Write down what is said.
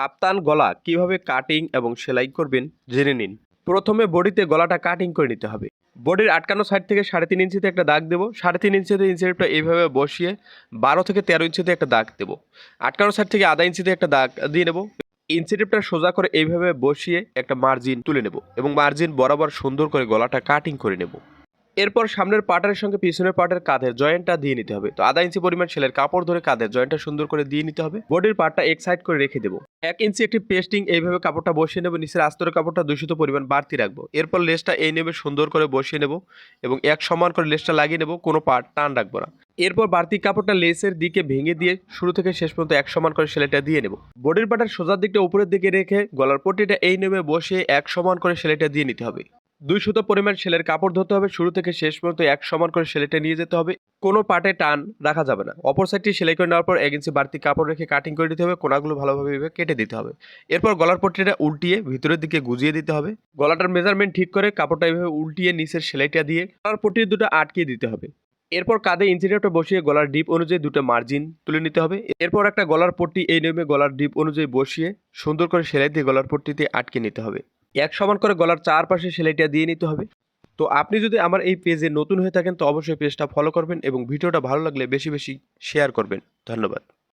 কাপ্তান গলা কীভাবে কাটিং এবং সেলাই করবেন জেনে নিন। প্রথমে বডিতে গলাটা কাটিং করে নিতে হবে। বডির আটকানো সাইড থেকে সাড়ে তিন ইঞ্চিতে একটা দাগ দেবো। সাড়ে তিন ইঞ্চিতে ইঞ্চিটা এইভাবে বসিয়ে বারো থেকে তেরো ইঞ্চিতে একটা দাগ দেবো। আটকানো সাইড থেকে আধা ইঞ্চিতে একটা দাগ দিয়ে নেব। ইঞ্চিটেপটা সোজা করে এইভাবে বসিয়ে একটা মার্জিন তুলে নেব এবং মার্জিন বরাবর সুন্দর করে গলাটা কাটিং করে নেব। এরপর সামনের পার্টের সঙ্গে পিছনের পার্টের কাঁধের জয়েন্টটা দিয়ে নিতে হবে। তো আধা ইঞ্চি পরিমাণ সেলের কাপড় ধরে কাঁধের জয়েন্টটা সুন্দর করে দিয়ে নিতে হবে। বডির পার্টটা এক সাইড করে রেখে দেবো। এক ইঞ্চি একটি পেস্টিং, এইভাবে কাপড়টা বসিয়ে নেব। নিচের আস্তরের কাপড়টা দূষিত পরিমাণ বাড়তি রাখব। এরপর লেসটা এই নেবে সুন্দর করে বসিয়ে নেব এবং এক সমান করে লেসটা লাগিয়ে নেব, কোনো পার্ট টান রাখব না। এরপর বাড়তি কাপড়টা লেসের দিকে ভেঙে দিয়ে শুরু থেকে শেষ পর্যন্ত এক সমান করে সেলাইটা দিয়ে নেব। বডির পাটার সোজার দিকটা উপরের দিকে রেখে গলার পট্টিটা এই নেমে বসে এক সমান করে সেলাইটা দিয়ে নিতে হবে। দুই সুতো পরিমাণ সেলের কাপড় ধরতে হবে। শুরু থেকে শেষ পর্যন্ত এক সমান করে সেলাইটা নিয়ে যেতে হবে। কোনো পাটে টান রাখা যাবে না। অপর সাইডটি সেলাই করে নেওয়ার পর এক ইঞ্চি বাড়তি কাপড় রেখে কাটিং করে দিতে হবে। কোনাগুলো ভালোভাবে কেটে দিতে হবে। এরপর গলার পট্টিটা উল্টিয়ে ভিতরের দিকে গুজিয়ে দিতে হবে। গলাটার মেজারমেন্ট ঠিক করে কাপড়টা এভাবে উল্টিয়ে নিচের সেলাইটা দিয়ে গলার পট্টির দুটো আটকিয়ে দিতে হবে। এরপর কাঁধে ইঞ্চিটেপটা বসিয়ে গলার ডিপ অনুযায়ী দুটো মার্জিন তুলে নিতে হবে। এরপর একটা গলার পট্টি এই নিয়মে গলার ডিপ অনুযায়ী বসিয়ে সুন্দর করে সেলাই দিয়ে গলার পট্টিতে আটকে নিতে হবে। এক সমান করে গলার চারপাশে সেলাইটা দিয়ে নিতে হবে। তো আপনি যদি আমার এই পেজে নতুন হয়ে থাকেন, তো অবশ্যই পেজটা ফলো করবেন এবং ভিডিওটা ভালো লাগলে বেশি বেশি শেয়ার করবেন। ধন্যবাদ।